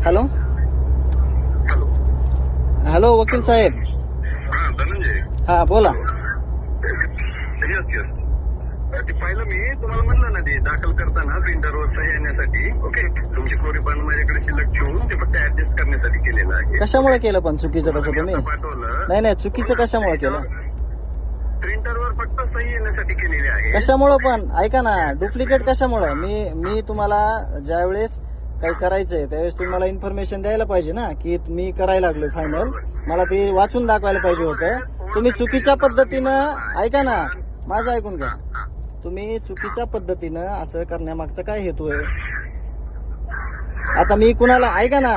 Hello hello hello वकील साहेब हा धनंजय हा बोला येस येस ते पाहिलं मी तुम्हाला म्हणलं ना ते दाखल करताना प्रिंटरवर सही येण्यासाठी. ओके तुमची क्लोरी पण माझ्याकडे शिल्लक ठेवून ते फक्त ऍडजस्ट करण्यासाठी केलेलं आहे. कशामुळे केलं पण? चुकीचं कसं तुम्ही पाठवलं. नाही नाही चुकीचं कशामुळे केलं? प्रिंटरवर फक्त सही येण्यासाठी केलेली आहे. कशामुळं पण? ऐका ना डुप्लिकेट कशामुळं? मी मी तुम्हाला ज्यावेळेस काही करायचंय? त्यावेळेस तुम्ही मला इन्फॉर्मेशन द्यायला पाहिजे ना की मी करायला लागलो फायनल मला ते वाचून दाखवायला पाहिजे होतं. तुम्ही चुकीच्या पद्धतीनं ऐका ना माझं ऐकून घ्या. तुम्ही चुकीच्या पद्धतीनं असं करण्यामागचा काय हेतू आहे? आता मी कुणाला ऐका ना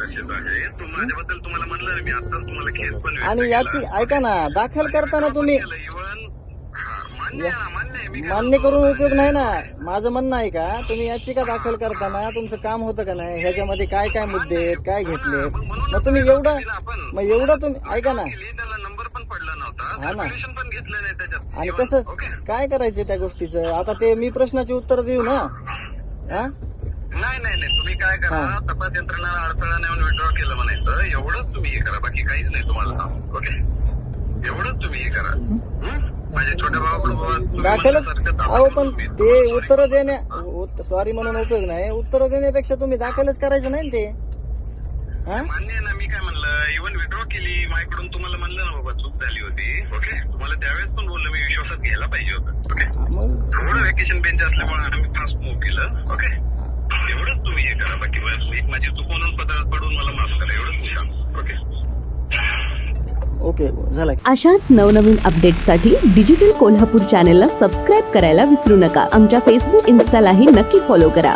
तसेच आहे. तू माझ्याबद्दल तुम्हाला म्हणलं ना मी आताच तुम्हाला खेळ पण आणि याची ऐका ना दाखल करताना तुम्ही मान्य करून उपयोग नाही ना. माझं म्हणणं आहे का तुम्ही याचिका दाखल करताना तुमचं काम होतं का नाही? ह्याच्यामध्ये काय काय मुद्दे आहेत काय घेतलेत मग तुम्ही एवढं मग एवढं तुम्ही ऐका ना. केली, त्याला नंबर पण पडला नव्हता. हा ना. घेतलं आणि कसं काय करायचं त्या गोष्टीचं? आता ते मी प्रश्नाची उत्तर देऊ ना. हा? नाही नाही नाही. तुम्ही काय करा हा. तपास यंत्रणाला अडथळा नेऊन विड्रॉ केलं म्हणायचं. एवढंच तुम्ही हे करा. बाकी काहीच नाही तुम्हाला ओके? एवढंच तुम्ही हे करा. हं? माझ्या छोट्या भावाकडे बाबा तुम्ही दाखलच. म्हणल्यासारखं अहो दाखल पण करून मी ते तुम्हाला उत्तर देण्या सॉरी म्हणून उपयोग नाही. उत्तर देण्यापेक्षा तुम्ही दाखलच करायचं नाही ना ते. हा? मान्य आहे ना मी काय म्हणलं इव्हन विड्रॉ केली माझ्याकडून तुम्हाला म्हणलं ना बाबा चूक झाली होती. ओके? तुम्हाला त्यावेळेस पण बोललो मी विश्वासात घ्यायला पाहिजे होतं. ओके? मग? थोडं वेकेशन बेंच असल्यामुळे आम्ही फास्ट मूव्ह केलं? ओके? एवढंच तुम्ही हे करा. बाकी एक माझी चूक म्हणून पडून मला माफ करा. एवढंच मी सांगतो. ओके? ओके झालं अशाच नवनवीन अपडेट्ससाठी डिजिटल कोल्हापूर चॅनेलला सबस्क्राईब करायला विसरू नका. आमच्या फेसबुक इन्स्टालाही नक्की फॉलो करा.